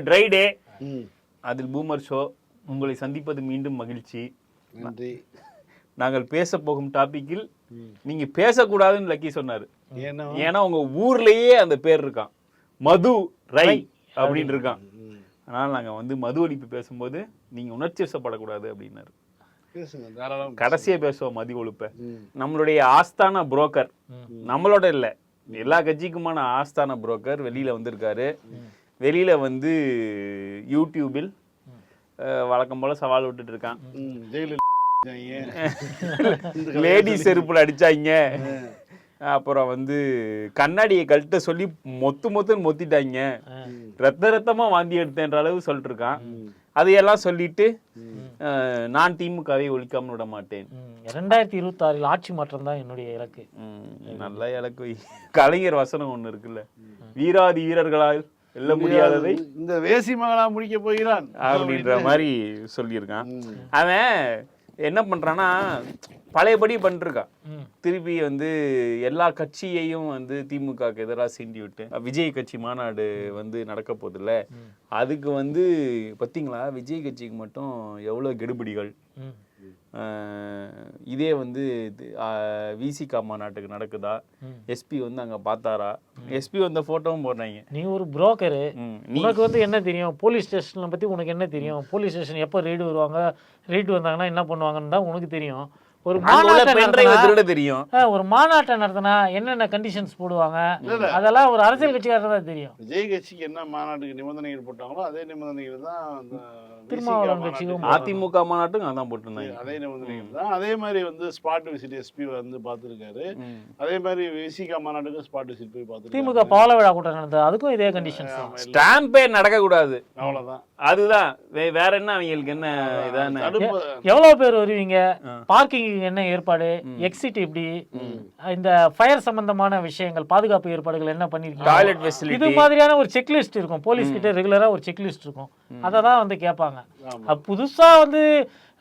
Try டே அதில் boomer show உங்களை சந்திப்பது மீண்டும் மகிழ்ச்சி. நன்றி. நாங்கள் பேச போகும் டாபிக்கில். நீங்க பேசக்கூடாதுன்னு லக்கி சொன்னாரு. ஏன்னா? உங்க ஊர்லயே அந்த பேர் இருக்கான். மது ரை அப்படின்னு இருக்கான். அதனால நாங்க வந்து மது ஒழிப்பு பேசும்போது நீங்க உணர்ச்சி வசப்படக்கூடாது அப்படின்னாரு. கடைசியா பேசுவோம் மது ஒழிப்பை. நம்மளுடைய ஆஸ்தான புரோக்கர் நம்மளோட இல்ல. எல்லா கட்சிக்குமான ஆஸ்தான புரோக்கர் வெளியில வந்திருக்காரு. வெளியில வந்து யூடியூபில் வழக்கம் போல சவால் விட்டுட்டு இருக்கான். லேடி செருப்புல அடிச்சாங்க. அப்புறம் வந்து கண்ணாடியை கழட்ட சொல்லி மொத்து மொத்துன்னு மொத்திட்டாங்க. ரத்த ரத்தமா வாந்தி எடுத்தேன்ற அளவு சொல்லிட்டு இருக்கான் அதையெல்லாம் சொல்லிட்டு நான் திமுகவை ஒழிக்காம விட மாட்டேன். ரெண்டாயிரத்தி இருபத்தி ஆறில் ஆட்சி மாற்றம் தான் என்னுடைய இலக்கு. நல்லா இலக்கு. கலைஞர் வசனம் ஒண்ணு இருக்குல்ல. வீராதி வீரர்களால் வெல்ல முடியாததை இந்த வேசி மகளா முடிக்க போகிறான். அப்படின்ற மாதிரி சொல்லியிருக்கான். அவன் என்ன பண்றான்னா பழையபடி பண்ணிருக்கான். திருப்பி வந்து எல்லா கட்சியையும் வந்து திமுகக்கு எதிராக சீண்டி விட்டு விஜய் கட்சி மாநாடு வந்து நடக்க போகுதுல்ல. அதுக்கு வந்து பார்த்தீங்களா விஜய் கட்சிக்கு மட்டும் எவ்வளோ கெடுபிடிகள்? இதே வந்து விசிகா மாநாட்டுக்கு நடக்குதா? எஸ்பி வந்து அங்க பார்த்தாரா? எஸ்பி வந்த போட்டோவும் போடுறாங்க. நீ ஒரு புரோக்கரு உனக்கு வந்து என்ன தெரியும்? போலீஸ் ஸ்டேஷனை பத்தி உனக்கு என்ன தெரியும்? போலீஸ் ஸ்டேஷன் எப்போ ரெய்டு வருவாங்க? ரெய்டு வந்தாங்கன்னா என்ன பண்ணுவாங்கன்னு தான் உனக்கு தெரியும். ஒரு மாநாட்டை தெரியும். ஒரு மாநாட்டை நடத்தினா என்னென்ன கண்டிஷன்ஸ் போடுவாங்க? அதெல்லாம் ஒரு அரசியல் கட்சிக்காரர் தான் தெரியும். விஜய் கட்சிக்கு என்ன மாநாட்டுக்கு நிபந்தனைகள் போட்டாங்களோ அதே நிபந்தனைகள் தான் திருமாவளவன் கட்சிக்கும் மாநாட்டுக்கு அதிமுக மாநாட்டுக்கும் அதான் போட்டிருந்தாங்க. அதே நிபந்தனைகள் தான். அதே மாதிரி வந்து ஸ்பாட் விசிட் எஸ்பி வந்து பார்த்துருக்காரு. அதே மாதிரி விசிகா மாநாட்டுக்கு ஸ்பாட் விசிட் போய் பார்த்துருக்காரு. திமுக பால விழா கூட்டம் நடந்தது. அதுக்கும் இதே கண்டிஷன்ஸ் தான். ஸ்டாம்பே நடக்க கூடாது அவ்வளவுதான். அதுதான். வேற என்ன அவங்களுக்கு என்ன இதான எவ்வளவு பேர் வருவீங்க? பார்க்கிங் என்ன ஏற்பாடு? எக்ஸிட் எப்படி? இந்த ஃபயர் சம்பந்தமான விஷயங்கள் பாதுகாப்பு ஏற்பாடுகள் என்ன பண்ணிருக்கீங்க? டாய்லெட் இது ஃபெசிலிட்டி மாதிரியான ஒரு செக்லிஸ்ட் இருக்கும். போலீஸ் கிட்ட ரெகுலரா ஒரு செக்லிஸ்ட் இருக்கும். அதை தான் வந்து கேட்பாங்க. புதுசா வந்து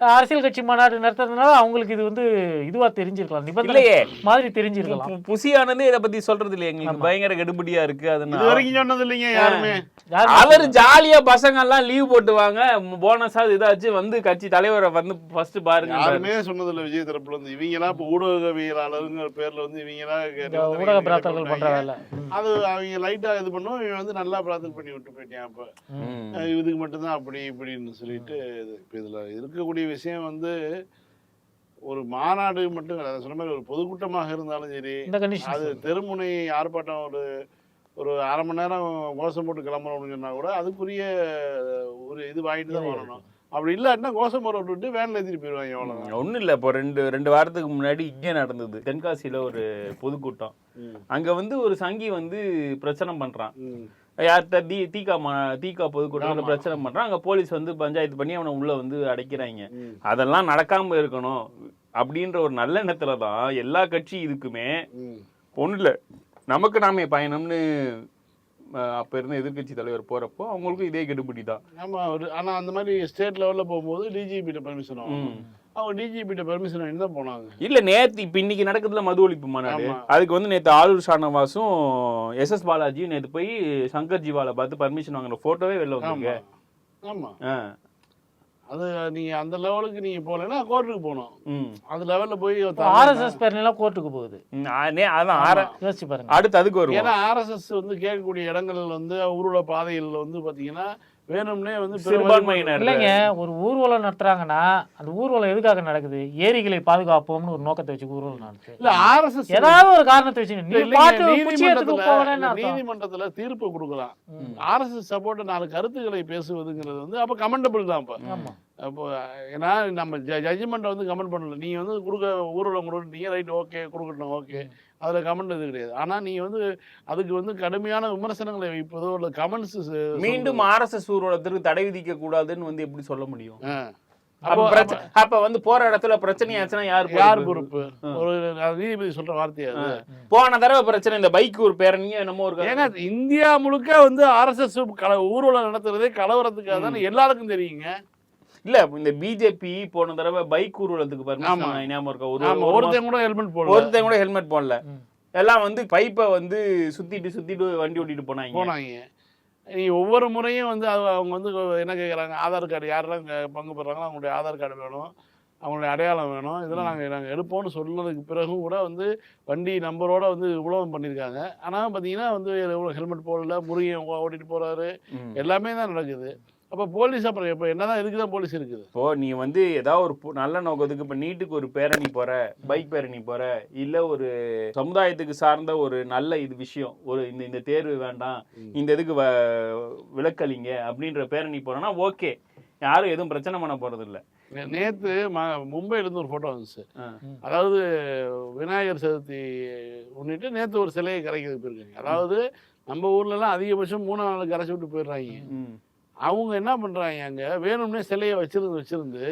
அரசியல் கட்சி மாநாடு நடத்துறதுனால அவங்களுக்கு இது வந்து இதுவா தெரிஞ்சிருக்கலாம். நிபந்தனை. மாதிரி தெரிஞ்சிருக்கலாம். புசியானது இதை பத்தி சொல்றது இல்லையா. எங்களுக்கு பயங்கர கெடுபடியா இருக்கு. அதனால வரைக்கும் சொன்னது இல்லைங்க யாருமே. யாரு- அவர் ஜாலியா பசங்க எல்லாம் லீவ் போட்டுவாங்க போனஸா இதாச்சு வந்து கட்சி தலைவரை வந்து ஃபர்ஸ்ட் பாருங்க. யாருமே சொன்னது இல்ல விஜய் தரப்புல இருந்து இவங்க எல்லாம் இப்ப ஊடகவியலாளருங்கிற பேர்ல வந்து இவங்க எல்லாம் ஊடக பிரார்த்தர்கள் பண்ற வேலை. அது அவங்க லைட்டா இது பண்ணுவோம் இவன் வந்து நல்லா பிரார்த்தனை பண்ணி விட்டு போயிட்டான் அப்ப. இதுக்கு மட்டும்தான் அப்படி இப்படின்னு சொல்லிட்டு இது இப்ப இதுல இருக்கக்கூடிய விஷயம் வந்து ஒரு மாநாடு மட்டும் கிடையாது சொன்ன மாதிரி ஒரு பொதுக்கூட்டமாக இருந்தாலும் சரி அது தெருமுனை ஆர்ப்பாட்டம் ஒரு ஒரு அரை மணி நேரம் கோஷம் போட்டு கிளம்புறோம்னு சொன்னா கூட அதுக்குரிய ஒரு இது வாங்கிட்டு தான் வரணும் அப்படி இல்லாட்டினா கோஷம் போட விட்டுட்டு வேன்ல ஏற்றிட்டு போயிடுவாங்க அவ்வளோதான் ஒண்ணும் இல்ல. இப்போ ரெண்டு ரெண்டு வாரத்துக்கு முன்னாடி இங்கே நடந்தது. தென்காசியில ஒரு பொதுக்கூட்டம். அங்க வந்து ஒரு சங்கி வந்து பிரச்சனை பண்றான். ம். யார்கிட்ட தீ தீகா மா தீகா பொதுக்கூட்டத்தில். பிரச்சனை பண்றான் அங்க போலீஸ் வந்து பஞ்சாயத்து பண்ணி அவனை உள்ள வந்து அடைக்கிறாங்க. அதெல்லாம் நடக்காம இருக்கணும் அப்படின்ற ஒரு நல்ல எண்ணத்துல தான் எல்லா கட்சி இதுக்குமே. ஒன்றும் இல்லை நமக்கு நாமே பயணம்னு அப்ப இருந்த எதிர்க்கட்சி தலைவர் போறப்போ அவங்களுக்கும் இதே கெடுபிடி தான் ஆமா ஒரு ஆனா அந்த மாதிரி ஸ்டேட் லெவல்ல போகும்போது டிஜிபிட்ட பெர்மிஷன் அவங்க டிஜிபிட்ட பெர்மிஷன் வாங்கி தான் போனாங்க. இல்ல நேத்து இப்ப இன்னைக்கு நடக்குதுல மது ஒழிப்பு மாநாடு. அதுக்கு வந்து நேத்து ஆளூர் ஷானவாஸும் எஸ் எஸ் பாலாஜியும் நேத்து போய் சங்கர் ஜிவால பார்த்து பர்மிஷன் வாங்குற போட்டோவே வெளில வந்தாங்க ஆமா. அது நீங்க அந்த லெவலுக்கு நீங்க போகலைன்னா கோர்ட்டுக்கு போகணும். அது லெவல்ல போய் ஆர்எஸ்எஸ் பேர்லாம் கோர்ட்டுக்கு போகுது. அதான் யோசிச்சு பாருங்க. அடுத்து அதுக்கு வருவோம். ஏன்னா ஆர்எஸ்எஸ் வந்து கேட்கக்கூடிய இடங்கள் வந்து ஊர்வல பாதைகள்ல வந்து பாத்தீங்கன்னா வேணும்னே வந்து சிறுபான்மையினர். இல்லைங்க ஒரு ஊர்வலம் நடத்துறாங்கன்னா அந்த ஊர்வலம் எதுக்காக நடக்குது? ஏரிகளை பாதுகாப்போம்னு ஒரு நோக்கத்தை வச்சு ஊர்வலம் நடத்து இல்ல ஆர்எஸ்எஸ் ஏதாவது ஒரு காரணத்தை வச்சு நீதிமன்றத்துல தீர்ப்பு கொடுக்கலாம். ஆர்எஸ்எஸ் சப்போர்ட் நாலு கருத்துக்களை பேசுவதுங்கிறது வந்து அப்ப கமெண்டபிள் தான் இப்ப ஆமா. அப்போ ஏன்னா நம்ம ஜட்ஜ்மெண்ட் வந்து கமெண்ட் பண்ணல. நீங்க வந்து கொடுக்க ஊர்வலம் கொடுத்துட்டீங்க ரைட் ஓகே கொடுக்கட்டும் ஓகே அதுல கமெண்ட் இது கிடையாது. ஆனா நீங்க வந்து அதுக்கு வந்து கடுமையான விமர்சனங்களை வைப்பதோ இல்ல கமெண்ட்ஸ் மீண்டும் ஆர்எஸ்எஸ் ஊர்வலத்திற்கு தடை விதிக்க கூடாதுன்னு வந்து எப்படி சொல்ல முடியும்? அப்ப வந்து போற இடத்துல பிரச்சனை ஆச்சுன்னா யார் யார் பொறுப்பு? ஒரு நீதிபதி சொல்ற வார்த்தையா போன தடவை பிரச்சனை இந்த பைக் ஒரு பேரணியே என்னமோ ஒரு ஏங்க இந்தியா முழுக்க வந்து ஆர்எஸ்எஸ் ஊர்வலம் நடத்துறதே கலவரத்துக்காக தானே எல்லாருக்கும் தெரியுங்க. இல்ல இந்த பிஜேபி போன தடவை பைக் ஊர்வலத்துக்கு. பர்மிஷன் ஞாபகம் இருக்கா? ஒரு ஒருத்தன் கூட ஹெல்மெட் போடல. ஒருத்தன் கூட ஹெல்மெட் போடல. எல்லாம் வந்து பைப்பை வந்து சுத்திட்டு சுத்திட்டு வண்டி ஓட்டிட்டு போனாங்க. போனாங்க. நீ ஒவ்வொரு முறையும் வந்து அவங்க வந்து என்ன கேட்குறாங்க ஆதார் கார்டு யாரெல்லாம் பங்கு பெறாங்களோ அவங்களுடைய ஆதார் கார்டு வேணும். அவங்களுடைய அடையாளம் வேணும். இதெல்லாம் நாங்கள் நாங்கள் எடுப்போம்னு சொன்னதுக்கு பிறகும் கூட வந்து வண்டி நம்பரோட வந்து இவ்வளவு பண்ணியிருக்காங்க. ஆனால் பார்த்தீங்கன்னா வந்து ஹெல்மெட் போடல. முருகன் ஓட்டிட்டு போகிறாரு. எல்லாமே தான் நடக்குது. அப்போ போலீஸ் அப்புறம் இப்போ என்னதான் இதுக்கு தான் போலீஸ் இருக்குது இப்போ நீ வந்து ஏதாவது ஒரு நல்ல நோக்கத்துக்கு இப்போ நீட்டுக்கு ஒரு பேரணி போற பைக் பேரணி போற இல்ல ஒரு சமுதாயத்துக்கு சார்ந்த ஒரு நல்ல இது விஷயம் ஒரு இந்த இந்த தேர்வு வேண்டாம். இந்த இதுக்கு வ- விலக்களிங்க அப்படின்ற பேரணி போறோம்னா ஓகே யாரும் எதுவும் பிரச்சனை பண்ண போறது இல்ல நே- நேத்து ம மும்பையிலேருந்து ஒரு ஃபோட்டோ வந்துச்சு. அதாவது விநாயகர் சதுர்த்தி முன்னிட்டு நேற்று ஒரு சிலையை கரைக்கிறதுக்கு போயிருக்காங்க அதாவது நம்ம ஊர்லலாம் அதிகபட்சம் மூணு நாள் கரைச்சி விட்டு போயிடுறாங்க ம். அவங்க என்ன பண்ணுறாங்க அங்கே வேணும்னே சிலையை வச்சிருந்து வச்சிருந்து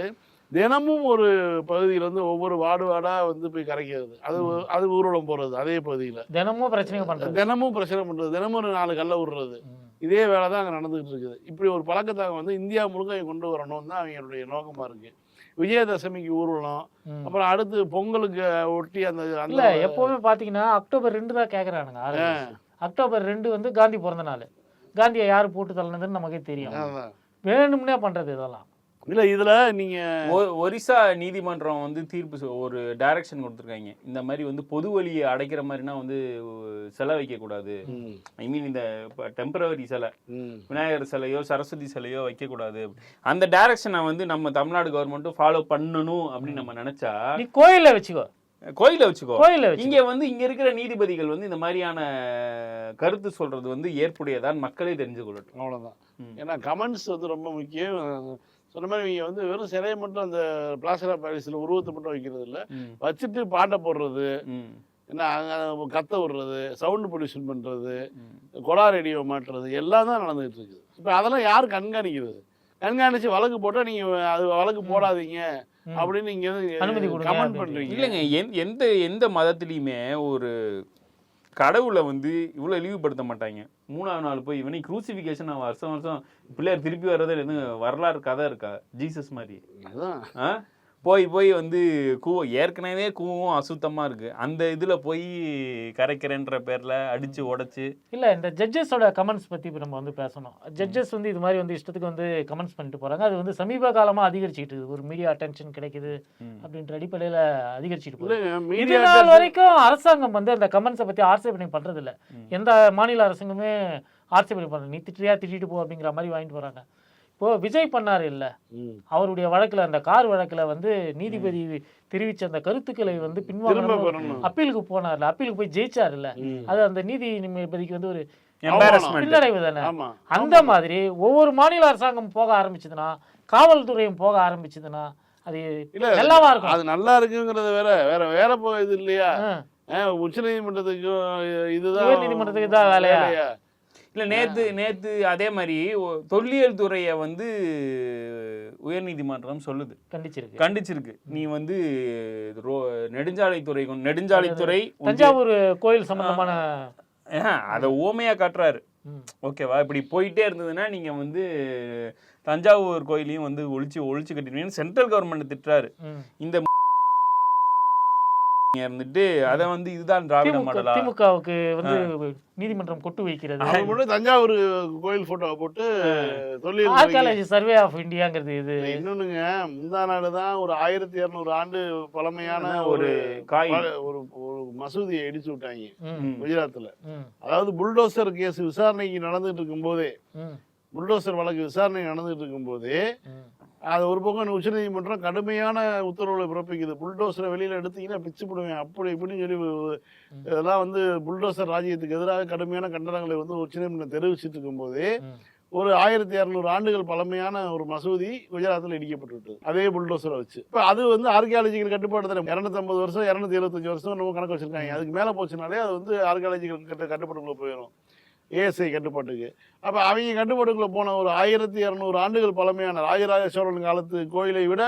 தினமும் ஒரு பகுதியில் வந்து ஒவ்வொரு வார்டு வார்டாக வந்து போய் கரைக்கிறது. அது அது ஊர்வலம் போகிறது அதே பகுதியில். தினமும் பிரச்சனைகள் பண்றது. தினமும் பிரச்சனை பண்ணுறது தினமும் ஒரு நாலு கல்ல விடுறது. இதே வேலை தான் அங்கே நடந்துகிட்டு இருக்குது. இப்படி ஒரு பழக்கத்தை அவங்க வந்து இந்தியா முழுக்க கொண்டு வரணும்னு தான் அவங்களுடைய நோக்கமாக இருக்குது விஜயதசமிக்கு ஊர்வலம். அப்புறம் அடுத்து பொங்கலுக்கு ஒட்டி அந்த இல்ல எப்பவுமே பாத்தீங்கன்னா அக்டோபர் ரெண்டு தான் கேக்குறானுங்க ஆளுங்க. அக்டோபர் ரெண்டு வந்து காந்தி பிறந்த நாள். காந்தியை யாரு போட்டு தள்ளினதுன்னு நமக்கே தெரியும். வேணும்னே பண்றது இதெல்லாம். இல்ல இதுல நீங்க ஒரிசா நீதிமன்றம் வந்து தீர்ப்பு ஒரு டைரக்ஷன் கொடுத்துருக்காங்க. இந்த மாதிரி வந்து பொது வழியை அடைக்கிற மாதிரினா வந்து சிலை வைக்க கூடாது. ம், ஐ மீன் இந்த டெம்பரவரி சிலை. விநாயகர் சிலையோ சரஸ்வதி சிலையோ வைக்கக்கூடாது அந்த டைரக்ஷனை வந்து நம்ம தமிழ்நாடு கவர்மெண்ட்டும் ஃபாலோ பண்ணணும் அப்படின்னு நம்ம நினைச்சா நீ கோயில்ல வச்சுக்கோ. கோயில வச்சுக்கோ. வச்சு இங்க வந்து இங்க இருக்கிற நீதிபதிகள் வந்து இந்த மாதிரியான கருத்து சொல்றது வந்து ஏற்புடையதான் மக்களே தெரிஞ்சு கொள்ளட்டும் அவ்வளவுதான். ஏன்னா கமெண்ட்ஸ் வந்து ரொம்ப முக்கியம். சொன்ன மாதிரி நீங்க வந்து வெறும் சிலையை மட்டும் அந்த பிளாஸ்டர் ஆஃப் பாரிஸ்ல உருவத்தை மட்டும் வைக்கிறது இல்ல வச்சுட்டு பாட்டை போடுறது என்ன கத்த விடுறது சவுண்ட் பொல்யூஷன் பண்றது. கொடா ரேடியோ மாட்டுறது எல்லாம் தான் நடந்துகிட்டு இருக்குது. இப்போ அதெல்லாம் யார் கண்காணிக்கிறது? கண்காணிச்சு வழக்கு போட்டா நீங்க அது வழக்கு போடாதீங்க. அப்படின்னு நீங்க அனுமதி கமெண்ட். பண்றீங்க. இல்லைங்க எந்- எந்த எந்த மதத்திலையுமே ஒரு கடவுளை வந்து இவ்வளோ இழிவுபடுத்த மாட்டாங்க. மூணாவது நாள் போய் இவனை குரூசிஃபிகேஷன் வருஷம் வருஷம் பிள்ளையார் திருப்பி வர்றது எதுவும் வரலாறு கதை இருக்கா? ஜீசஸ் மாதிரி. போய் போய் வந்து கூவ ஏற்கனவே கூவும் அசுத்தமா இருக்கு. அந்த இதுல போய் கரைக்கிறேன்ற பேர்ல அடிச்சு உடைச்சு. இல்ல இந்த ஜட்ஜஸோட கமெண்ட்ஸ் பத்தி இப்ப நம்ம வந்து பேசணும். ஜட்ஜஸ் வந்து இது மாதிரி வந்து இஷ்டத்துக்கு வந்து கமெண்ட்ஸ் பண்ணிட்டு போறாங்க. அது வந்து சமீப காலமா அதிகரிச்சுட்டு இருக்குது. ஒரு மீடியா அட்டென்ஷன் கிடைக்குது. அப்படின்ற அடிப்படையில அதிகரிச்சுட்டு போகுது. இது மீடியா நாள் வரைக்கும் அரசாங்கம் வந்து அந்த கமெண்ட்ஸை பத்தி ஆட்சேபனை பண்றது இல்ல ம். எந்த மாநில அரசாங்கமே ஆட்சேபனை பண்றது நீ திட்டியா திட்டிட்டு போ அப்படிங்கிற மாதிரி வாங்கிட்டு போறாங்க. இப்போ விஜய் பண்ணாரு இல்ல. அவருடைய வழக்குல அந்த கார் வழக்குல வந்து நீதிபதி தெரிவிச்ச அந்த கருத்துக்களை வந்து பின்வாங்க அப்பீலுக்கு போனார்ல. அப்பீலுக்கு போய் ஜெயிச்சார் இல்ல? ம். அது அந்த நீதிபதிக்கு வந்து ஒரு பின்னடைவு தானே? அந்த மாதிரி ஒவ்வொரு மாநில அரசாங்கம் போக ஆரம்பிச்சதுன்னா காவல்துறையும் போக ஆரம்பிச்சதுன்னா அது நல்லாவா இருக்கும்? அது நல்லா இருக்குங்கிறது வேற வேற வேற போ இது இல்லையா. உச்ச நீதிமன்றத்துக்கும் இதுதான் உயர்நீதிமன்றத்துக்கு தான் வேலையா? இல்ல நேத்து நேத்து அதே மாதிரி தொல்லியல் துறையை வந்து உயர்நீதிமன்றம் சொல்லுது. கண்டிச்சிருக்கு. கண்டிச்சிருக்கு. நீ வந்து ரோ- நெடுஞ்சாலைத்துறை நெடுஞ்சாலைத்துறை தஞ்சாவூர் கோயில் சம்பந்தமான அதை ஓமையா காட்டுறாரு. ஓகேவா? இப்படி போயிட்டே இருந்ததுன்னா நீங்க வந்து தஞ்சாவூர் கோயிலையும் வந்து ஒழிச்சு ஒழிச்சு கட்டிடுவீங்கன்னு சென்ட்ரல் கவர்மெண்ட் திட்டுறாரு. இந்த இருந்துட்டு அதை வந்து இதுதான் திராவிட மாடலா? திமுகவுக்கு வந்து நீதிமன்றம் கொட்டு வைக்கிறது. தஞ்சாவூர் கோயில் போட்டோவை போட்டு ஆர்கியாலஜி சர்வே ஆஃப் இந்தியாங்கிறது இது. இன்னொன்னுங்க முந்தா நாடு தான் ஒரு ஆயிரத்தி இருநூறு ஆண்டு பழமையான ஒரு காய். ஒரு ஒரு மசூதியை இடிச்சு விட்டாங்க ம், அதாவது புல்டோசர் கேஸ் விசாரணைக்கு நடந்துட்டு இருக்கும்போதே ம், புல்டோசர் வழக்கு விசாரணை நடந்துட்டு இருக்கும்போதே ம். அது ஒரு பக்கம் உச்சநீதிமன்றம் கடுமையான உத்தரவுகளை பிறப்பிக்குது. புல்டோசரை வெளியில எடுத்தீங்கன்னா பிச்சு போடுவேன் அப்படி இப்படின்னு சொல்லி இதெல்லாம் வந்து புல்டோசர் ராஜ்யத்துக்கு எதிராக கடுமையான கண்டனங்களை வந்து உச்சநீதிமன்றம் தெரிவிச்சிட்டு இருக்கும்போது. ஒரு ஆயிரத்தி இரநூறு ஆண்டுகள் பழமையான ஒரு மசூதி குஜராத்தில் இடிக்கப்பட்டு அதே புல்டோசரை வச்சு. இப்போ அது வந்து ஆர்கியாலஜிக்கல் கட்டுப்பாடு தானே. இரநூத்தம்பது வருஷம் இரநூத்தி எழுபத்தஞ்சு வருஷம் நம்ம கணக்கு வச்சிருக்காங்க. அதுக்கு மேலே போச்சுனாலே அது வந்து ஆர்கியாலஜிக்கல் கட்டு கட்டுப்பாட்டுக்குள்ள போயிடும் ஏஎஸ்ஐ கட்டுப்பாட்டுக்கு அப்போ அவங்க கட்டுப்பாட்டுக்குள்ள போன ஒரு ஆயிரத்தி இரநூறு ஆண்டுகள் பழமையான ராஜராஜ சோழன் காலத்து கோயிலை விட.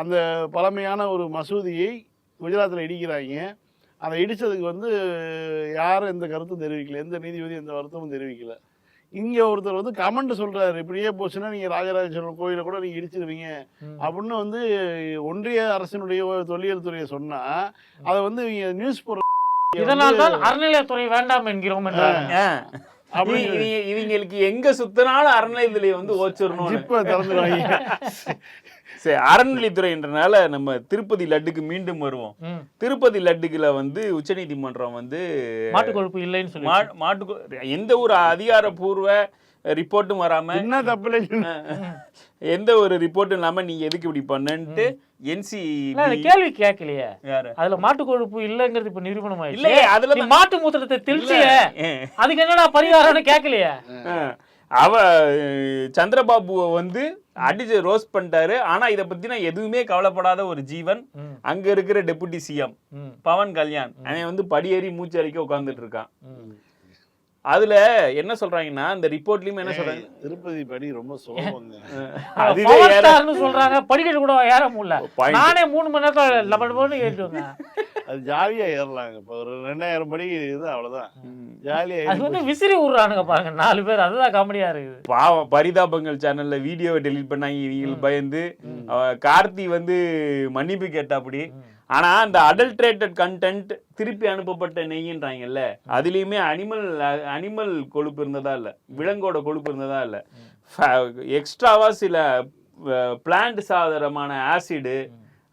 அந்த பழமையான ஒரு மசூதியை குஜராத்தில் இடிக்கிறாங்க. அதை இடிச்சதுக்கு வந்து யாரும் எந்த கருத்தும் தெரிவிக்கல. எந்த நீதிபதி எந்த வருத்தமும் தெரிவிக்கல. இங்க ஒருத்தர் வந்து கமெண்ட் சொல்றாரு. இப்படியே போச்சுன்னா நீங்க ராஜராஜ சோழன் கோயிலை கூட நீங்க இடிச்சிருவீங்க. அப்படின்னு வந்து ஒன்றிய அரசினுடைய தொல்லியல் துறையை சொன்னா அதை வந்து இவங்க நியூஸ் போடுற இதனால் தான் அறநிலையத்துறை வேண்டாம் என்கிறோம் என்றாங்க. இவங்களுக்கு எங்க சுத்தினாலும் அறநிலையத்துறையை வந்து ஓச்சிடணும் ஜிப்பை திறந்துருவாங்க சரி அறநிலைத்துறைன்றனால நம்ம திருப்பதி லட்டுக்கு மீண்டும் வருவோம். திருப்பதி லட்டுக்குல வந்து உச்சநீதிமன்றம் வந்து மாட்டு கொழுப்பு இல்லைன்னு சொல்லி மாட்டு எந்த ஒரு அதிகாரப்பூர்வ ரிப்போர்ட்டும் வராம என்ன தப்பு எந்த ஒரு ரிப்போர்ட்டும் இல்லாம நீங்க எதுக்கு இப்படி பண்ணன்ட்டு என்சி அந்த கேள்வி கேட்கலையே யாரு அதுல மாட்டு கொழுப்பு இல்லங்கிறது இப்ப நிரூபணம் இல்ல அதுல நீ மாட்டு மூத்திரத்தை தெளிச்சிய. அதுக்கு என்னடா பரிகாரம்னு கேட்கலையே. அவ சந்திரபாபுவை வந்து அடிச்சு ரோஸ்ட் பண்ணிட்டாரு ஆனா இத பத்தின எதுவுமே கவலைப்படாத ஒரு ஜீவன். அங்க இருக்கிற டெபுட்டி சிஎம். பவன் கல்யாண் அவன் வந்து படியேறி மூச்சு அடிக்க உட்கார்ந்துட்டு இருக்கான். அதுல என்ன சொல்றாங்கன்னா இந்த ரிப்போர்ட்லயும் என்ன சொல்றாங்க? திருப்பதி படி ரொம்ப சுலபங்க. அதுவே பவர் ஏற- ஸ்டார்னு சொல்றாங்க. படிக்கட்டு கூட ஏற முடியல. நானே மூணு மணி நேரத்துல லெவன் போட்டு ஏறிட்டு அது ஜாலியா ஏறலாங்க. இப்போ ஒரு ரெண்டாயிரம் படி இது அவ்வளவுதான். ஜாலியா அது வந்து விசிறி விடுறானுங்க பாருங்க. நாலு பேர் அதுதான் காமெடியா இருக்குது. பாவம் பரிதாபங்கள் சேனல்ல வீடியோவை டெலீட் பண்ணாங்க இவங்களுக்கு பயந்து. கார்த்தி வந்து மன்னிப்பு கேட்டாப்படி. ஆனா அந்த அடல்ட்ரேட்டட் கண்டென்ட் திருப்பி அனுப்பப்பட்ட நெய்யின்றாங்கல்ல அதுலயுமே அனிமல் அனிமல் கொழுப்பு இருந்ததா இல்ல விலங்கோட கொழுப்பு இருந்ததா இல்ல. எக்ஸ்ட்ராவா சில பிளான்ட் சாதனமான ஆசிடு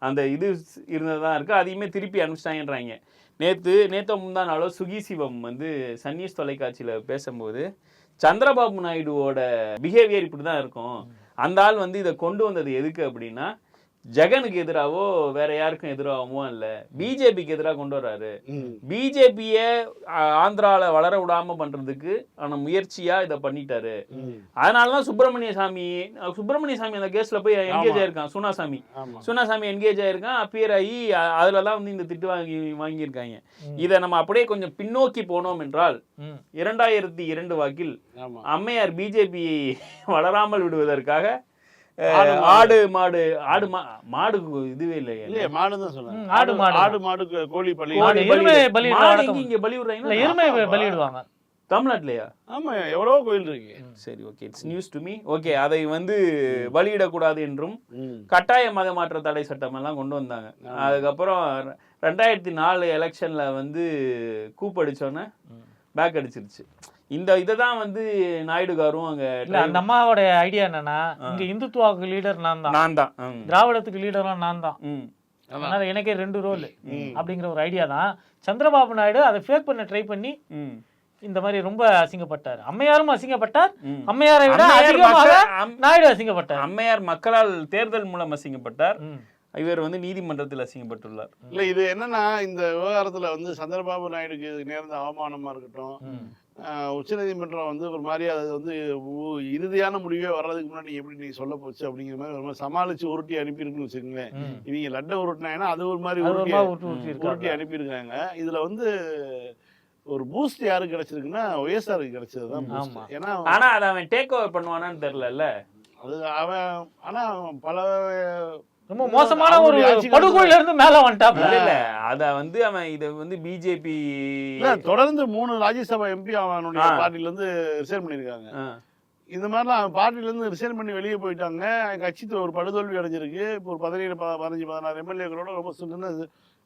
அந்த இது இருந்ததா இருக்கு அதையுமே திருப்பி அனுப்பிச்சிட்டாங்கன்றாங்க. நேத்து நேத்த முந்தா நாளோ சுகி சிவம் வந்து சன்னியூஸ் தொலைக்காட்சியில பேசும்போது சந்திரபாபு நாயுடுவோட பிஹேவியர் இப்படி தான் இருக்கும் அந்த ஆள் வந்து இதை கொண்டு வந்தது எதுக்கு அப்படின்னா ஜெகனுக்கு எதிராவோ வேற யாருக்கும் எதிராகவோ இல்ல பிஜேபிக்கு எதிராக கொண்டு வர்றாரு. பிஜேபிய ஆந்திரால வளர விடாம பண்றதுக்கு ஆன முயற்சியா இதை பண்ணிட்டாரு. அதனாலதான் சுப்பிரமணிய சாமி சுப்பிரமணிய சாமி அந்த கேஸ்ல போய் என்கேஜ். ஆயிருக்கான் சுனாசாமி சுனாசாமி என்கேஜ் ஆயிருக்கான் அப்பியர் ஆகி அதுலதான் வந்து இந்த திட்டு வாங்கி வாங்கியிருக்காங்க இதை நம்ம அப்படியே கொஞ்சம் பின்னோக்கி போனோம் என்றால். இரண்டாயிரத்தி இரண்டு வாக்கில் அம்மையார் பிஜேபியை வளராமல் விடுவதற்காக ஆடு, மாடு. ஆடு மாடு இதுவே இல்லையா. இல்லையே மாடு தான் ம், ஆடு, மாடு. ஆடு மாடு கோழி. மாடு எருமை பலி- இங்க பலி விடுறாங்க? எருமை. பலியிடுவாங்க. தமிழ்நாட்டுலயா? ஆமா எவ்வளவோ கோயில் இருக்கு. சரி okay it's news to me okay அதை வந்து பலியிடக்கூடாது என்றும். கட்டாய மத மாற்ற தடை சட்டம் எல்லாம் கொண்டு வந்தாங்க. அதுக்கப்புறம் ரெண்டாயிரத்தி நாலு எலெக்ஷன்ல வந்து கூப்படிச்சோன்னே பேக் அடிச்சிருச்சு. இந்த இதை தான் வந்து நாயுடுகாரும் அங்க இல்ல அந்த அம்மாவோட ஐடியா என்னன்னா இங்க இந்துத்துவாக்கு லீடர் நான் தான் நான் தான். திராவிடத்துக்கு லீடரும் நான் தான் ம். அதனால எனக்கே ரெண்டு ரோல் அப்படிங்கிற ஒரு ஐடியா தான். சந்திரபாபு நாயுடு அதை ஃபேக் பண்ண ட்ரை பண்ணி ம். இந்த மாதிரி ரொம்ப அசிங்கப்பட்டார். அம்மையாரும் அசிங்கப்பட்டார். அம்மையாரை விட அதிகமாக நாயுடு அசிங்கப்பட்டார். அம்மையார் மக்களால் தேர்தல் மூலம் அசிங்கப்பட்டார். ம். இவர் வந்து நீதிமன்றத்தில் அசிங்கப்பட்டுள்ளார். இல்ல இது என்னன்னா இந்த விவகாரத்துல வந்து சந்திரபாபு நாயுடுக்கு நேர்ந்த அவமானமா இருக்கட்டும் உச்சநீதிமன்றம் வந்து ஒரு மாதிரி அது வந்து இறுதியான முடிவே வர்றதுக்கு முன்னாடி எப்படி நீ சொல்ல போச்சு அப்படிங்கிற மாதிரி சமாளிச்சு உருட்டி அனுப்பியிருக்குன்னு வச்சுக்கோங்களேன். இவங்க லட்டை உருட்டினாங்கன்னா அது ஒரு மாதிரி உருட்டி உருட்டி. அனுப்பியிருக்காங்க. இதுல வந்து ஒரு பூஸ்ட் யாருக்கு கிடைச்சிருக்குன்னா ஒய்எஸ்ஆருக்கு கிடைச்சதுதான். ஏன்னா ஆனா அதை அவன் டேக் ஓவர் பண்ணுவானான்னு தெரியல அது அவன் ஆனா பல ரொம்ப மோசமான ஒரு படுகொலையில இருந்து மேல வந்துட்டாப்ல. இல்ல இல்ல. அத வந்து அவன் இத வந்து பிஜேபி தொடர்ந்து மூணு ராஜ்யசபா எம்பி அவனுடைய. பார்ட்டில இருந்து ரிசைன் பண்ணியிருக்காங்க. இந்த மாதிரிலாம் அவன் பார்ட்டில இருந்து ரிசைன் பண்ணி வெளியே போயிட்டாங்க. கட்சி தொ- ஒரு படுதோல்வி அடைஞ்சிருக்கு. இப்போ ஒரு பதினேழு பதினஞ்சு பதினாறு எம்எல்ஏக்களோட ரொம்ப சின்ன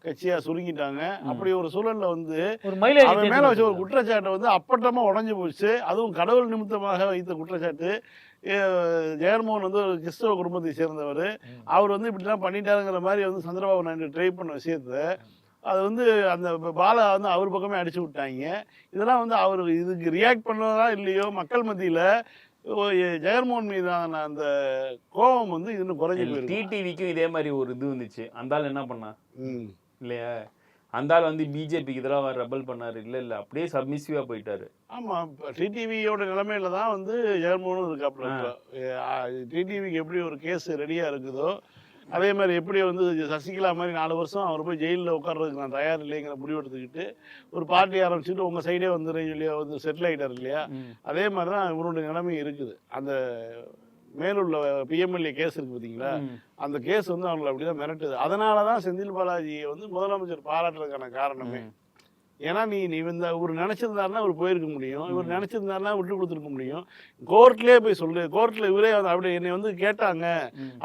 கட்சியா சுருங்கிட்டாங்க. அப்படி ஒரு சூழல்ல வந்து ஒரு மைலேஜ் அவன் மேல வச்ச ஒரு குற்றச்சாட்டை வந்து அப்பட்டமா உடைஞ்சு போச்சு. அதுவும் கடவுள் நிமித்தமாக வைத்த குற்றச்சாட்டு. அஹ் ஜெயன்மோகன் வந்து ஒரு கிறிஸ்தவ குடும்பத்தை சேர்ந்தவர். அவர் வந்து இப்படிலாம் பண்ணிட்டாருங்கிற மாதிரி வந்து சந்திரபாபு நாயுடு ட்ரை பண்ண விஷயத்த அது வந்து அந்த பாலா வந்து அவர் பக்கமே அடிச்சு விட்டாங்க. இதெல்லாம் வந்து அவர் இதுக்கு ரியாக்ட் பண்ணதா இல்லையோ மக்கள் மத்தியில ஜெகன்மோகன் மீதான அந்த கோபம் வந்து இன்னும் குறைஞ்சு போயிருக்கு. டிடிவிக்கும் இதே மாதிரி ஒரு இது வந்துச்சு. அந்த ஆள் என்ன பண்ணா? ம். இல்லையா? அந்த ஆள் வந்து பிஜேபிக்கு எதிராக ரெபல் பண்ணாரு. இல்ல இல்ல. அப்படியே சப்மிசிவா போயிட்டாரு. ஆமா இப்போ டிடிவியோட நிலைமையில தான் வந்து ஜெகன்மோகனும் இருக்காப்புல டிடிவிக்கு எப்படி ஒரு கேஸ் ரெடியா இருக்குதோ அதே மாதிரி எப்படி வந்து சசிகலா மாதிரி நாலு வருஷம் அவர் போய் ஜெயிலில் உட்கார்றதுக்கு நான் தயார் இல்லைங்கிற முடிவு எடுத்துக்கிட்டு ஒரு பார்ட்டி ஆரம்பிச்சுட்டு உங்க சைடே வந்துடுறேன் சொல்லி வந்து செட்டில் ஆகிட்டார் இல்லையா? அதே மாதிரி தான் இவருடைய நிலைமை இருக்குது. அந்த மேலுள்ள பிஎம்எல்ஏ கேஸ் இருக்கு பார்த்தீங்களா. அந்த கேஸ் வந்து அவங்களை அப்படிதான் மிரட்டுது. அதனால தான் செந்தில் பாலாஜியை வந்து முதலமைச்சர் பாராட்டுறதுக்கான காரணமே. ஏன்னா நீ நீ இந்த இவர் நினைச்சிருந்தாருன்னா இவர் போயிருக்க முடியும். இவர் நினைச்சிருந்தாருன்னா விட்டு கொடுத்துருக்க முடியும். கோர்ட்லயே போய் சொல்லு கோர்ட்ல இவரே வந்து அப்படி என்னை வந்து கேட்டாங்க.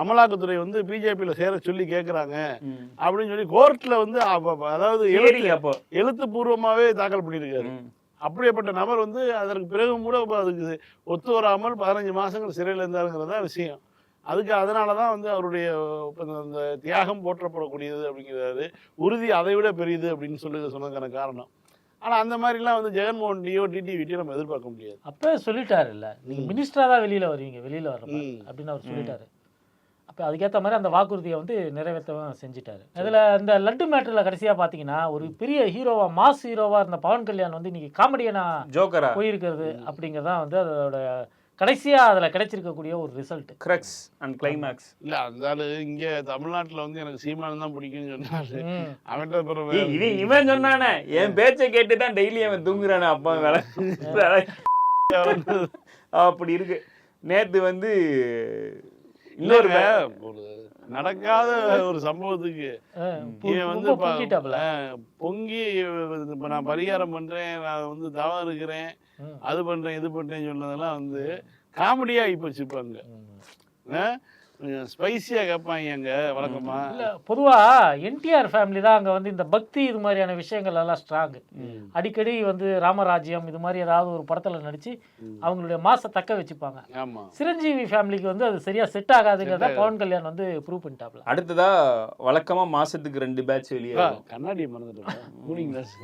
அமலாக்கத்துறை வந்து பிஜேபியில சேர சொல்லி கேட்கறாங்க. அப்படின்னு சொல்லி கோர்ட்ல வந்து அதாவது எழுத்து அப்போ. எழுத்துப்பூர்வமாவே தாக்கல் பண்ணியிருக்காரு. ம். அப்படிப்பட்ட நபர் வந்து அதற்கு பிறகும் கூட இப்ப அதுக்கு ஒத்து வராமல் பதினஞ்சு மாசங்கள் சிறையில் இருந்தாருங்கிறது தான் விஷயம் அதுக்கு அதனால தான் வந்து அவருடைய இந்த தியாகம் போற்றப்படக்கூடியது அப்படிங்கிறாரு உறுதி அதை விட பெரியது அப்படின்னு சொல்லி சொன்னதுக்கான காரணம் ஆனா அந்த மாதிரிலாம் வந்து ஜெகன்மோகன் டிஓ டிடிவிட்டியோ நம்ம எதிர்பார்க்க முடியாது அப்பவே சொல்லிட்டாரு இல்ல நீங்க ம். மினிஸ்டரா தான் வெளியில வருவீங்க வெளியில வரல ம். அப்படின்னு அவர் சொல்லிட்டாரு அதுக்கேத்த மாதிரி அந்த வாக்குறுதியை வந்து நிறைவேற்றவும் செஞ்சுட்டாரு. அதுல இந்த லட்டு மேட்டர்ல கடைசியா பாத்தீங்கன்னா ஒரு பெரிய ஹீரோவா மாஸ் ஹீரோவா இருந்த பவன் கல்யாண் வந்து இன்னைக்கு காமெடியனா ஜோக்கரா. போயிருக்கிறது அப்படிங்கறதா வந்து அதோட கடைசியா அதுல கிடைச்சிருக்கக்கூடிய ஒரு ரிசல்ட் கிரக்ஸ் அண்ட் கிளைமேக்ஸ் இல்ல ஆளு இங்க தமிழ்நாட்டுல வந்து எனக்கு சீமான் தான் பிடிக்கும்னு சொன்னாரு. அவன்கிட்ட அப்புறம் ஏய், இவன் இவன் சொன்னானே என் பேச்சை கேட்டு தான் டெய்லி அவன் தூங்குறானே அப்பா வேலை அப்படி இருக்கு. நேத்து வந்து இன்னொரு ஒரு நடக்காத ஒரு சம்பவத்துக்கு இவன் வந்து பொங்கி இப்ப நான் பரிகாரம் பண்றேன் நான் வந்து தவம் இருக்கிறேன். அது பண்றேன் இது பண்றேன்னு சொன்னதெல்லாம் வந்து காமெடியா ஆகி போச்சு இப்ப அங்க. ஸ்பைசியா கேட்பாங்க அங்க வழக்கமா. இல்ல பொதுவா என்டிஆர் ஃபேமிலி தான் அங்க வந்து இந்த பக்தி இது மாதிரியான விஷயங்கள் எல்லாம் ஸ்ட்ராங். அடிக்கடி வந்து ராமராஜ்யம் இது மாதிரி ஏதாவது ஒரு படத்துல நடிச்சு அவங்களுடைய மாச தக்க வச்சுப்பாங்க. ஆமா. சிரஞ்சீவி ஃபேமிலிக்கு வந்து அது சரியா செட் ஆகாதுங்கிறத பவன் கல்யாண் வந்து ப்ரூவ் பண்ணிட்டாப்ல. அடுத்ததா வழக்கமா மாசத்துக்கு ரெண்டு பேட்ச் வெளியே. கண்ணாடியை மறந்துட்டேன் கூலிங் கிளாஸ்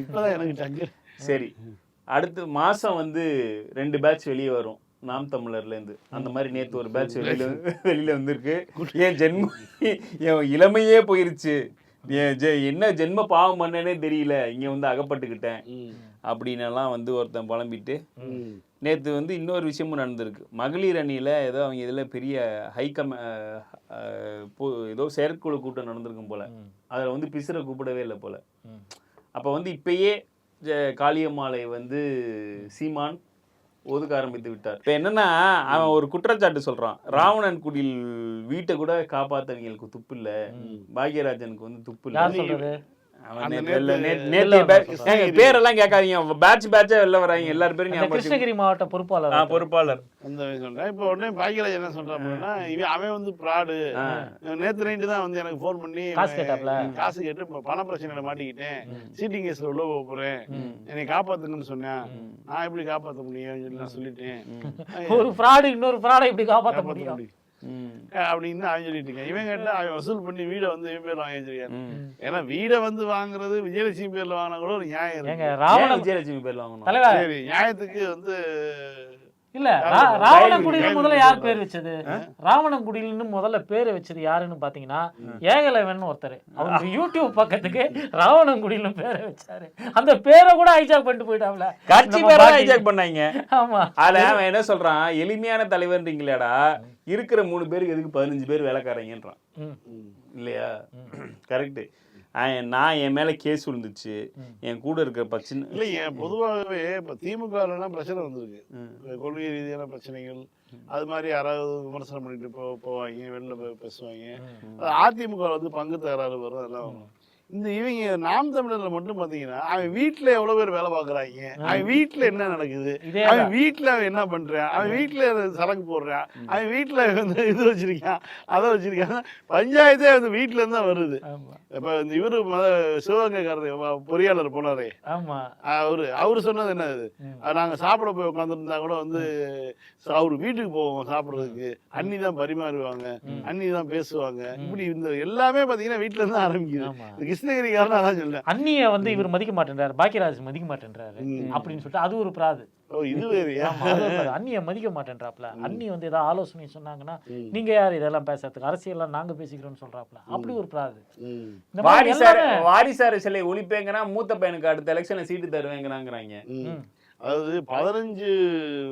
இப்பதான் எனக்கு டக்கு. சரி. அடுத்து மாசம் வந்து ரெண்டு பேட்ச் வெளியே வரும். நாம் தமிழர்ல இருந்து அந்த மாதிரி நேத்து ஒரு பேட்ச் வெளியில வெளியில வந்திருக்கு. என் ஜென்ம என் இளமையே போயிருச்சு. என்ன ஜென்ம பாவம் பண்ணேனே தெரியல. இங்க வந்து அகப்பட்டுக்கிட்டேன். ம். அப்படின்னெல்லாம் வந்து ஒருத்தன் புலம்பிட்டு. நேற்று வந்து இன்னொரு விஷயமும் நடந்திருக்கு. மகளிர் அணியில் ஏதோ அவங்க இதில் பெரிய ஹைகம் ஏதோ செயற்குழு கூட்டம் நடந்திருக்கும் போல. அதில் வந்து பிசுரை கூப்பிடவே இல்லை போல. அப்போ வந்து இப்பயே காளியம்மாளை வந்து சீமான் ஒதுக்க ஆரம்பித்து விட்டார். இப்போ என்னன்னா அவன் ஒரு குற்றச்சாட்டு சொல்றான். ராவணன் குடில் வீட்டை கூட காப்பாத்தவங்களுக்கு துப்பு இல்ல பாக்யராஜனுக்கு வந்து துப்பு இல்லை பேரெல்லாம் கேட்காதீங்க. பேட்ச் பேட்சா வெளில வராங்க. எல்லாரும் பேரும். கிருஷ்ணகிரி மாவட்ட பொறுப்பாளர் பொறுப்பாளர். அந்த சொல்றேன். இப்போ உடனே பாக்கியராஜ் என்ன சொல்றான் அப்படின்னா இவன் அவன் வந்து ப்ராடு. நேத்து நைட்டு தான் வந்து எனக்கு ஃபோன் பண்ணி காசு கேட்டாப்ல? காசு கேட்டு இப்ப பண பிரச்சனையில மாட்டிக்கிட்டேன். சீட்டிங் கேஸ்ல உள்ள போக போறேன். என்னை காப்பாத்துங்கன்னு சொன்னேன். நான் எப்படி காப்பாத்த முடியும்னு சொல்லி நான் சொல்லிட்டேன். ஒரு ஃப்ராடு இன்னொரு ஃப்ராடை இப்படி காப்பாற்ற காப்பாத்த முடியும்? முடியும். அப்படின்னு அவன் சொல்லிட்டு இருக்கான் இவன் கேட்டா அவன் வசூல் பண்ணி வீடை வந்து இவன் பேர்ல வாங்கி வச்சிருக்கான். ம். ஏன்னா வீடை வந்து வாங்குறது விஜயலட்சுமி பேர்ல வாங்கினா கூட ஒரு நியாயம் இருக்கு. ராவண விஜயலட்சுமி பேர்ல வாங்கணும்? சரி நியாயத்துக்கு வந்து இல்ல? ராவணங்குடியில முதல்ல யார். பேர் வச்சது? ராவணங்குடியில்னு முதல்ல பேர் வச்சது யாருன்னு பாத்தீங்கன்னா ஏகலைவன் ஒருத்தர். அவங்க யூடியூப் பக்கத்துக்கு ராவணங்குடியில பேரை வச்சாரு. அந்த பேரை கூட ஹைஜாக் பண்ணிட்டு போயிட்டாப்ல. கட்சி பேரை ஹைஜாக் பண்ணாங்க. ஆமா. அதுல அவன் என்ன சொல்றான்? எளிமையான தலைவர்ன்றீங்களேடா இருக்கிற மூணு பேருக்கு எதுக்கு பதினஞ்சு பேர் வேலைக்காரங்கன்றான். இல்லையா? கரெக்ட் நான் என் மேல கேஸ் விழுந்துச்சு. என் கூட இருக்கிற பச்சின் இல்லைங்க பொதுவாகவே இப்ப திமுக எல்லாம் பிரச்சனை வந்திருக்கு. கொள்கை ரீதியான பிரச்சனைகள் அது மாதிரி யாராவது விமர்சனம் பண்ணிட்டு போ போவாங்க வெளில போய் பேசுவாங்க. அது அதிமுக வந்து பங்கு தகராறு வரும் அதெல்லாம் வரும் இந்த இவங்க நாம் தமிழர்ல மட்டும் பாத்தீங்கன்னா அவன் வீட்டுல எவ்வளவு பேர் வேலை பாக்குறாங்க அவன் வீட்டுல என்ன நடக்குது? அவன் வீட்டுல அவன் என்ன பண்றான் அவன் வீட்டுல சரக்கு போடுறான் அவன் வீட்டுல வந்து இது வச்சிருக்கான் அதை வச்சிருக்கான். பஞ்சாயத்தே வந்து வீட்டுல இருந்து தான் வருது இப்ப இந்த இவரு சிவகங்கைக்காரர் பொறியாளர் போனாரே. அவரு அவரு சொன்னது என்ன இது? ம். அது நாங்க சாப்பிட போய் உட்காந்துருந்தா கூட வந்து அவரு வீட்டுக்கு போவோம் சாப்பிடுறதுக்கு. அண்ணி தான் பரிமாறுவாங்க. அண்ணி தான் பேசுவாங்க. இப்படி இந்த எல்லாமே பாத்தீங்கன்னா வீட்டுல இருந்து தான் ஆரம்பிக்குது கிருஷ்ணகிரிக்காரன் அதான் சொல்றேன். அண்ணிய வந்து இவர் மதிக்க மாட்டேன்றாரு பாக்கியராஜ் மதிக்க மாட்டேன்றாரு. அப்படின்னு சொல்லிட்டு அது ஒரு பிராது. அண்ணிய மதிக்க மாட்டேன்றாப்ல அண்ணி வந்து ஏதாவது ஆலோசனை சொன்னாங்கன்னா. நீங்க யார் இதெல்லாம் பேசுறதுக்கு? அரசியல்லாம் நாங்க பேசிக்கிறோம்னு சொல்றாப்ல அப்படி ஒரு பிராது. வாரிசார் வாரிசார் சிலை ஒழிப்பேங்கிறா மூத்த பையனுக்கு அடுத்த எலெக்ஷன்ல சீட்டு தருவேங்கிறாங்கிறாங்க. ம். அதாவது பதினஞ்சு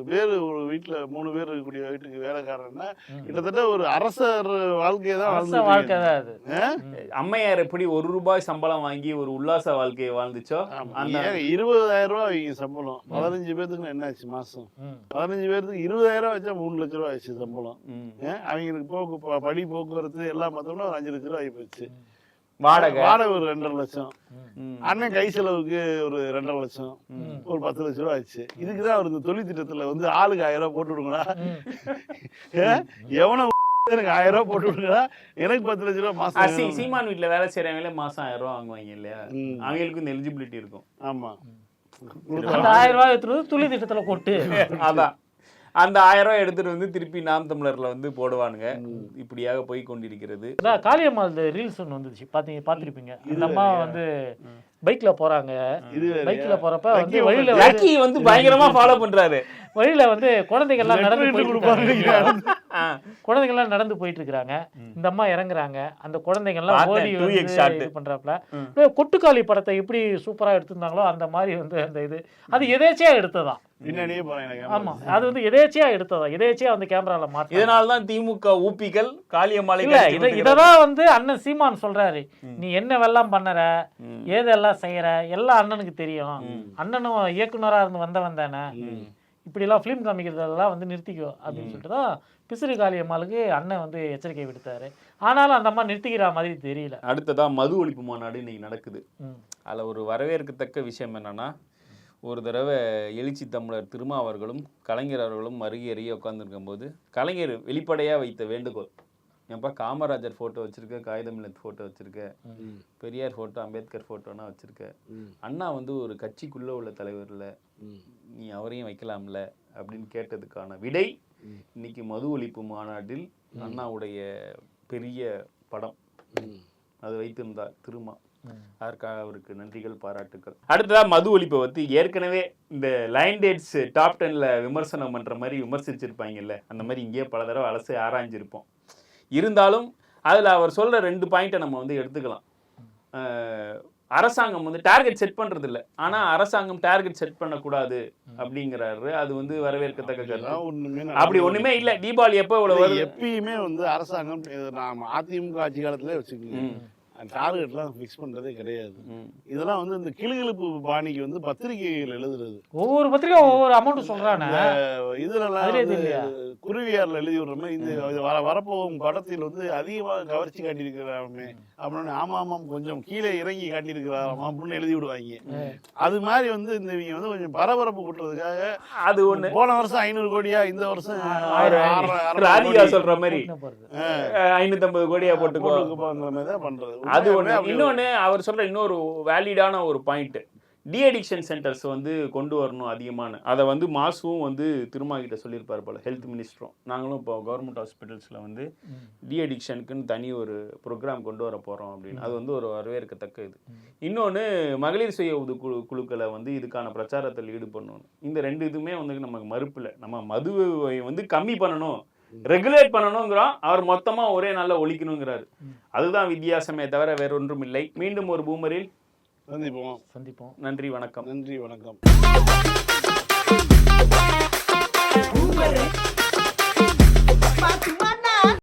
பேர் ஒரு வீட்டுல மூணு பேர் இருக்கக்கூடிய வீட்டுக்கு வேலைக்காரன்னா கிட்டத்தட்ட ஒரு அரசர் வாழ்க்கையை தான் அரச வாழ்க்கை தான் அது. அம்மையார் எப்படி ஒரு ரூபாய் சம்பளம் வாங்கி ஒரு உல்லாச வாழ்க்கையை வாழ்ந்துச்சோ அந்த இருபதாயிரம் ரூபாய் அவங்க சம்பளம். பதினஞ்சு பேர்த்துக்கு என்னாச்சு மாசம். பதினஞ்சு பேர்த்துக்கு இருபதாயிரம் ரூபாய் வச்சா மூணு லட்ச ரூபாய் ஆச்சு சம்பளம்? அவங்களுக்கு போக்கு படி போக்குவரத்து எல்லாம் பார்த்தோம்னா ஒரு அஞ்சு லட்ச ரூபாய் ஆகி போச்சு. வாடகை. வாடகை ஒரு ரெண்டரை லட்சம். அண்ணன் கை செலவுக்கு ஒரு ரெண்டரை லட்சம். ஒரு பத்து லட்ச ரூபாய் ஆச்சு இதுக்குதான் அவர் இந்த தொழில் திட்டத்துல வந்து ஆளுக்கு ஆயிரம் ரூபாய் போட்டு விடுங்களா? எவனோ எனக்கு ஆயிரம் ரூபாய் போட்டு விடுங்களா எனக்கு பத்து லட்ச ரூபாய் ஆ, மாசம். சீமான் வீட்டுல வேலை செய்யறவங்களே மாசம் ஆயிரம் ரூபாய் வாங்குவாங்க இல்லையா. அவங்களுக்கு இந்த எலிஜிபிலிட்டி இருக்கும். ஆமா. ஆயிரம் ரூபாய் எடுத்துட்டு வந்து துளி திட்டத்துல கொட்டு அதான். அந்த ஆயிரம் ரூபாய் எடுத்துட்டு வந்து திருப்பி நாம் தமிழர்ல வந்து போடுவானுங்க. இப்படியாக போய் கொண்டிருக்கிறது. காளியம்மாள் ரீல்ஸ் ஒன்று வந்துச்சு. பாத்தீங்க பார்த்திருப்பீங்க இந்த அம்மா வந்து பைக்ல போறாங்க. இது பைக்ல போறப்ப வந்து வழியில லக்கி வந்து பயங்கரமா ஃபாலோ பண்றாரு. வழியில வந்து குழந்தைகள்லாம் நடந்து போயிட்டு. குழந்தைங்கள்லாம் நடந்து போயிட்டு இருக்காங்க. இந்த அம்மா இறங்குறாங்க. அந்த குழந்தைங்கள்லாம் பார்த்தேன், ஓடி 2x வந்து shot. இது பண்றாப்ல கொட்டுக்காளி படத்தை எப்படி சூப்பரா எடுத்திருந்தாங்களோ அந்த மாதிரி வந்து அந்த இது. அது எதேச்சியா எடுத்ததா? பின்னாடியே போறேன் எனக்கு ஆமா. அது வந்து எதேச்சியா எடுத்ததா? எதேச்சியா வந்து கேமரால மாத்த இதனாலதான் திமுக ஊப்பிகள் காளியம்மாளை இல்ல இத. இததான் வந்து அண்ணன் சீமான் சொல்றாரு. நீ என்ன வெல்லாம் பண்ணற. ஏதெல்லாம் செய்யற எல்லாம் அண்ணனுக்கு தெரியும். அண்ணனும் இயக்குனரா இருந்து வந்தவன் தானே. இப்படி எல்லாம் ஃபிலிம் காமிக்கிறதெல்லாம் வந்து நிறுத்திக்கோ அப்படின்னு சொல்லிட்டு தான் பிசிறி காளியம்மாளுக்கு அண்ணன் வந்து எச்சரிக்கை விடுத்தாரு. ஆனாலும் அந்த அம்மா நிறுத்திக்கிற மாதிரி தெரியல. அடுத்ததா மது ஒழிப்பு மாநாடு இன்னைக்கு நடக்குது. அதுல ஒரு வரவேற்கத்தக்க விஷயம் என்னன்னா ஒரு தடவை எழுச்சி தமிழர் திருமாவர்களும் கலைஞர் அவர்களும் அருகே அருகே உட்காந்துருக்கும் போது கலைஞர் வெளிப்படையா வைத்த வேண்டுகோள். ஏன்பா காமராஜர் போட்டோ வச்சிருக்க காகிதமில்லத் போட்டோ வச்சிருக்க பெரியார் போட்டோ அம்பேத்கர் போட்டோனா வச்சிருக்க. அண்ணா வந்து ஒரு கட்சிக்குள்ள உள்ள தலைவர்ல நீ அவரையும் வைக்கலாம்ல அப்படின்னு கேட்டதுக்கான விடை இன்னைக்கு மது ஒழிப்பு மாநாட்டில் அண்ணாவுடைய பெரிய படம். அது வைத்திருந்தார் திருமா. அதற்காக அவருக்கு நன்றிகள் பாராட்டுக்கள். அடுத்ததா மது ஒழிப்பை பத்தி ஏற்கனவே இந்த லைன் டேட்ஸ் டாப் டென்ல விமர்சனம் பண்ற மாதிரி விமர்சிச்சிருப்பாங்கல்ல அந்த மாதிரி இங்கேயே பல தடவை அலசி ஆராய்ஞ்சிருப்போம். இருந்தாலும் அதுல அவர் சொல்ற ரெண்டு பாயிண்ட்டை நம்ம வந்து எடுத்துக்கலாம். அரசாங்கம் வந்து டார்கெட் செட் பண்றது இல்ல ஆனா அரசாங்கம் டார்கெட் செட் பண்ணக்கூடாது அப்படிங்கிறாரு. அது வந்து வரவேற்கத்தக்க கருத்து. அப்படி ஒண்ணுமே இல்ல. தீபாவளி எப்போ வருது? எப்பயுமே வந்து அரசாங்கம் நாம அதிமுக ஆட்சி காலத்துல வச்சுக்கோங்க. டார்கெட்லாம் ஃபிக்ஸ் பண்றதே கிடையாது. இதெல்லாம் வந்து இந்த கிளுகிழுப்பு பாணிக்கு வந்து பத்திரிகைகள் எழுதுறது ஒவ்வொரு பத்திரிக்கையும் ஒவ்வொரு அமௌண்ட் சொல்றானே இதுலலாம்? குருவியார்ல எழுதி விடுற மாதிரி இந்த வர வரப்போகும் படத்தில் வந்து அதிகமாக கவர்ச்சி காட்டியிருக்கிறாமே அப்படின்னு ஆமா ஆமாம் கொஞ்சம் கீழே இறங்கி காட்டியிருக்கிறாராம் அப்படின்னு எழுதி விடுவாங்க அது மாதிரி வந்து இந்த இவங்க வந்து கொஞ்சம் பரபரப்பு கூட்டுறதுக்காக அது ஒண்ணு போன வருஷம் ஐநூறு கோடியா இந்த வருஷம் ராதிகா சொல்ற மாதிரி ஐநூத்தி ஐம்பது கோடியா போட்டுக்கோ போட்டுக்குப்பாங்கிற மாதிரி தான் பண்றது அது அப்படி இன்னொன்னு அவர் சொல்ற இன்னொரு வேலிடான ஒரு பாயிண்ட் டி அடிக்ஷன் சென்டர்ஸ் வந்து கொண்டு வரணும் அதிகமான. அதை வந்து மாசுவும் வந்து திருமா கிட்ட சொல்லியிருப்பார் போல ஹெல்த் மினிஸ்டரும் நாங்களும் இப்போ கவர்மெண்ட் ஹாஸ்பிட்டல்ஸ்ல வந்து டி அடிக்ஷனுக்குன்னு தனி ஒரு ப்ரோக்ராம் கொண்டு வர போறோம் அப்படின்னு. அது வந்து ஒரு வரவேற்கத்தக்க இது. இன்னொன்னு மகளிர் சுய உதவி குழு குழுக்களை வந்து இதுக்கான பிரச்சாரத்தில் ஈடுபடணும் இந்த ரெண்டு இதுவுமே வந்து நமக்கு மறுப்பில்லை நம்ம மதுவை வந்து கம்மி பண்ணணும். ரெகுலேட் பண்ணணுங்கிறோம். அவர் மொத்தமா ஒரே நாளில் ஒழிக்கணுங்கிறாரு. அதுதான் வித்தியாசமே தவிர வேறொன்றும் இல்லை மீண்டும் ஒரு பூமரில் சந்திப்போம். சந்திப்போம். நன்றி வணக்கம். நன்றி வணக்கம். Boomerang.